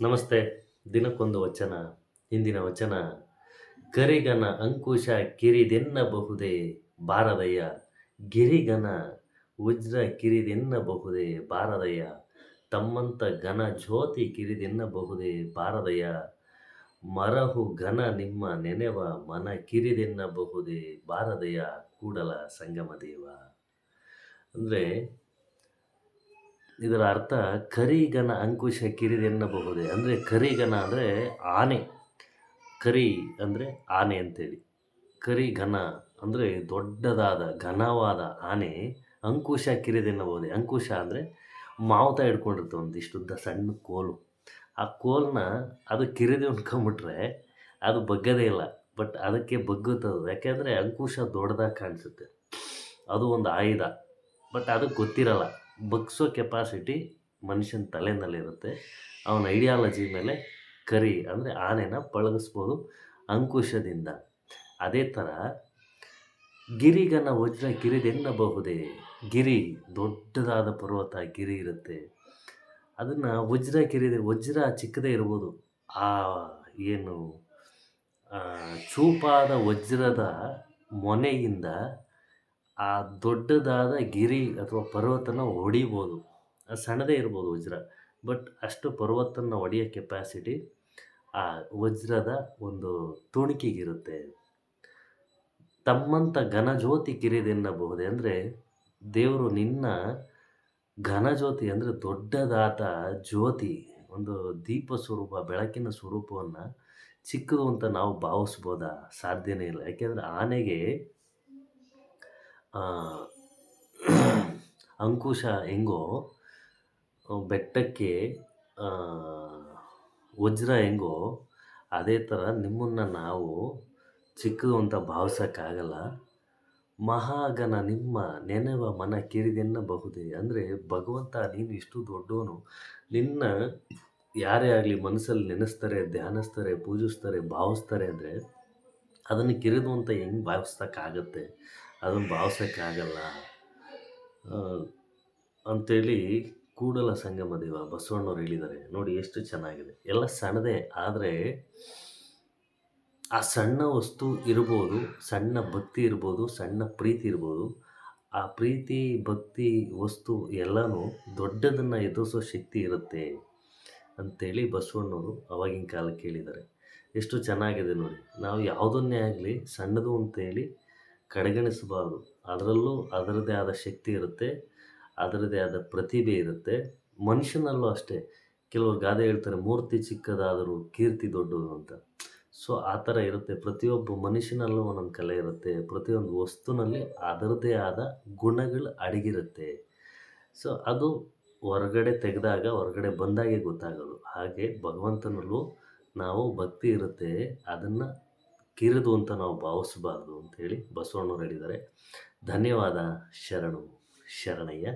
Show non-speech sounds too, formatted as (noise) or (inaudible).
ನಮಸ್ತೆ. ದಿನಕ್ಕೊಂದು ವಚನ ಇಂದಿನ ವಚನ. ಕರಿಗನ ಅಂಕುಶ ಕಿರಿದೆನ್ನಬಹುದೇ ಬಾರದಯ್ಯ. ಗಿರಿಗನ ವಜ್ರ ಕಿರಿದೆನ್ನಬಹುದೇ ಬಾರದಯ್ಯ. ತಮ್ಮಂತ ಘನ ಜ್ಯೋತಿ ಕಿರಿದೆನ್ನಬಹುದೇ ಬಾರದಯ್ಯ. ಮರಹು ಘನ ನಿಮ್ಮ ನೆನೆವ ಮನ ಕಿರಿದೆನ್ನಬಹುದೇ ಬಾರದಯ್ಯ. ಕೂಡಲ ಸಂಗಮ ದೇವ ಅಂದರೆ ಇದರ ಅರ್ಥ ಕರಿಗನ ಅಂಕುಶ ಕಿರಿದೆನ್ನಬಹುದೇ. ಅಂದರೆ ಕರಿಗನ ಅಂದರೆ ಆನೆ. ಕರಿ ಅಂದರೆ ಆನೆ ಅಂತೇಳಿ. ಕರಿಘನ ಅಂದರೆ ದೊಡ್ಡದಾದ, ಘನವಾದ ಆನೆ ಅಂಕುಶ ಕಿರಿದೆನ್ನಬಹುದೇ. ಅಂಕುಶ ಅಂದರೆ ಮಾವುತ ಹಿಡ್ಕೊಂಡಿರ್ತವೆ ಒಂದಿಷ್ಟುದ್ದ ಸಣ್ಣ ಕೋಲು. ಆ ಕೋಲನ್ನ ಅದು ಕಿರಿದು ಅನ್ಕೊಂಬಿಟ್ರೆ ಅದು ಬಗ್ಗದೇ ಇಲ್ಲ. ಬಟ್ ಅದಕ್ಕೆ ಬಗ್ಗುತ್ತದೆ. ಯಾಕೆಂದರೆ ಅಂಕುಶ ದೊಡ್ಡದಾಗಿ ಕಾಣಿಸುತ್ತೆ. ಅದು ಒಂದು ಆಯುಧ. ಬಟ್ ಅದಕ್ಕೆ ಗೊತ್ತಿರಲ್ಲ. ಬಗ್ಸೋ ಕೆಪಾಸಿಟಿ ಮನುಷ್ಯನ ತಲೆನಲ್ಲಿರುತ್ತೆ. ಅವನ ಐಡಿಯಾಲಜಿ ಮೇಲೆ ಕರಿ, ಅಂದರೆ ಆನೆನ ಪಳಗಿಸ್ಬೋದು ಅಂಕುಶದಿಂದ. ಅದೇ ಥರ ಗಿರಿಗನ ವಜ್ರ ಗಿರಿದೆನ್ನಬಹುದೇ? ಗಿರಿ, ದೊಡ್ಡದಾದ ಪರ್ವತ, ಗಿರಿ ಇರುತ್ತೆ. ಅದನ್ನು ವಜ್ರ ಕಿರಿದೆ ವಜ್ರ ಚಿಕ್ಕದೇ ಇರ್ಬೋದು. ಆ, ಏನು ಚೂಪಾದ ವಜ್ರದ ಮೊನೆಯಿಂದ ಆ ದೊಡ್ಡದಾದ ಗಿರಿ ಅಥವಾ ಪರ್ವತನ ಹೊಡಿಬೋದು ಅದು ಸಣ್ಣದೇ ಇರ್ಬೋದು ವಜ್ರ. ಬಟ್ ಅಷ್ಟು ಪರ್ವತನ ಹೊಡೆಯೋ ಕೆಪಾಸಿಟಿ ಆ ವಜ್ರದ ಒಂದು ತುಣುಕಿಗಿರುತ್ತೆ. ತಮ್ಮಂಥ ಘನಜ್ಯೋತಿ ಕಿರಿದೆನ್ನಬಹುದೇ ಅಂದರೆ ದೇವರು ನಿನ್ನ ಘನಜ್ಯೋತಿ ಅಂದರೆ ದೊಡ್ಡದಾದ ಜ್ಯೋತಿ. ಒಂದು ದೀಪ ಸ್ವರೂಪ, ಬೆಳಕಿನ ಸ್ವರೂಪವನ್ನು ಚಿಕ್ಕದು ಅಂತ ನಾವು ಭಾವಿಸ್ಬೋದಾ? ಸಾಧ್ಯನೇ ಇಲ್ಲ. ಯಾಕೆಂದರೆ ಆನೆಗೆ (clears throat) ಅಂಕುಶ ಹೆಂಗೋ ಬೆಟ್ಟಕ್ಕೆ ವಜ್ರ ಹೆಂಗೋ, ಅದೇ ಥರ ನಿಮ್ಮನ್ನು ನಾವು ಚಿಕ್ಕದು ಅಂತ ಭಾವಿಸೋಕ್ಕಾಗಲ್ಲ. ಮಹಾಗನ ನಿಮ್ಮ ನೆನವ ಮನ ಕಿರಿದೆನ್ನಬಹುದೇ? ಅಂದರೆ ಭಗವಂತ ನೀನು ಇಷ್ಟು ದೊಡ್ಡವನು. ನಿನ್ನ ಯಾರೇ ಆಗಲಿ ಮನಸ್ಸಲ್ಲಿ ನೆನೆಸ್ತಾರೆ, ಧ್ಯಾನಿಸ್ತಾರೆ, ಪೂಜಿಸ್ತಾರೆ, ಭಾವಿಸ್ತಾರೆ ಅಂದರೆ ಅದನ್ನು ಕಿರಿದು ಅಂತ ಹೆಂಗೆ ಭಾವಿಸೋಕ್ಕಾಗತ್ತೆ ಅದನ್ನು ಭಾವಿಸೋಕ್ಕಾಗಲ್ಲ. ಅಂಥೇಳಿ ಕೂಡಲ ಸಂಗಮ ದೇವ ಬಸವಣ್ಣವ್ರು ಹೇಳಿದ್ದಾರೆ. ನೋಡಿ ಎಷ್ಟು ಚೆನ್ನಾಗಿದೆ. ಎಲ್ಲ ಸಣ್ಣದೇ, ಆದರೆ ಆ ಸಣ್ಣ ವಸ್ತು ಇರ್ಬೋದು, ಸಣ್ಣ ಭಕ್ತಿ ಇರ್ಬೋದು, ಸಣ್ಣ ಪ್ರೀತಿ ಇರ್ಬೋದು. ಆ ಪ್ರೀತಿ, ಭಕ್ತಿ, ವಸ್ತು ಎಲ್ಲನೂ ದೊಡ್ಡದನ್ನು ಎದುರಿಸೋ ಶಕ್ತಿ ಇರುತ್ತೆ ಅಂಥೇಳಿ ಬಸವಣ್ಣವರು ಅವಾಗಿನ ಕಾಲಕ್ಕೆ ಹೇಳಿದ್ದಾರೆ ಎಷ್ಟು ಚೆನ್ನಾಗಿದೆ ನೋಡಿ. ನಾವು ಯಾವುದನ್ನೇ ಆಗಲಿ ಸಣ್ಣದು ಅಂತೇಳಿ ಕಡೆಗಣಿಸಬಾರ್ದು. ಅದರಲ್ಲೂ ಅದರದ್ದೇ ಆದ ಶಕ್ತಿ ಇರುತ್ತೆ, ಅದರದ್ದೇ ಆದ ಪ್ರತಿಭೆ ಇರುತ್ತೆ. ಮನುಷ್ಯನಲ್ಲೂ ಅಷ್ಟೇ. ಕೆಲವರು ಗಾದೆ ಹೇಳ್ತಾರೆ, ಮೂರ್ತಿ ಚಿಕ್ಕದಾದರೂ ಕೀರ್ತಿ ದೊಡ್ಡದು ಅಂತ. ಸೊ, ಆ ಥರ ಇರುತ್ತೆ. ಪ್ರತಿಯೊಬ್ಬ ಮನುಷ್ಯನಲ್ಲೂ ಒಂದೊಂದು ಕಲೆ ಇರುತ್ತೆ. ಪ್ರತಿಯೊಂದು ವಸ್ತುನಲ್ಲಿ ಅದರದ್ದೇ ಆದ ಗುಣಗಳು ಅಡಗಿರುತ್ತೆ. ಸೊ, ಅದು ಹೊರಗಡೆ ತೆಗೆದಾಗ, ಹೊರಗಡೆ ಬಂದಾಗೆ ಗೊತ್ತಾಗೋದು. ಹಾಗೆ ಭಗವಂತನಲ್ಲೂ ನಾವು ಭಕ್ತಿ ಇರುತ್ತೆ ಅದನ್ನು ಕಿರಿದು ಅಂತ ನಾವು ಭಾವಿಸಬಾರ್ದು ಅಂತೇಳಿ ಬಸವಣ್ಣವ್ರು ಹೇಳಿದ್ದಾರೆ. ಧನ್ಯವಾದ ಶರಣು ಶರಣಯ್ಯ.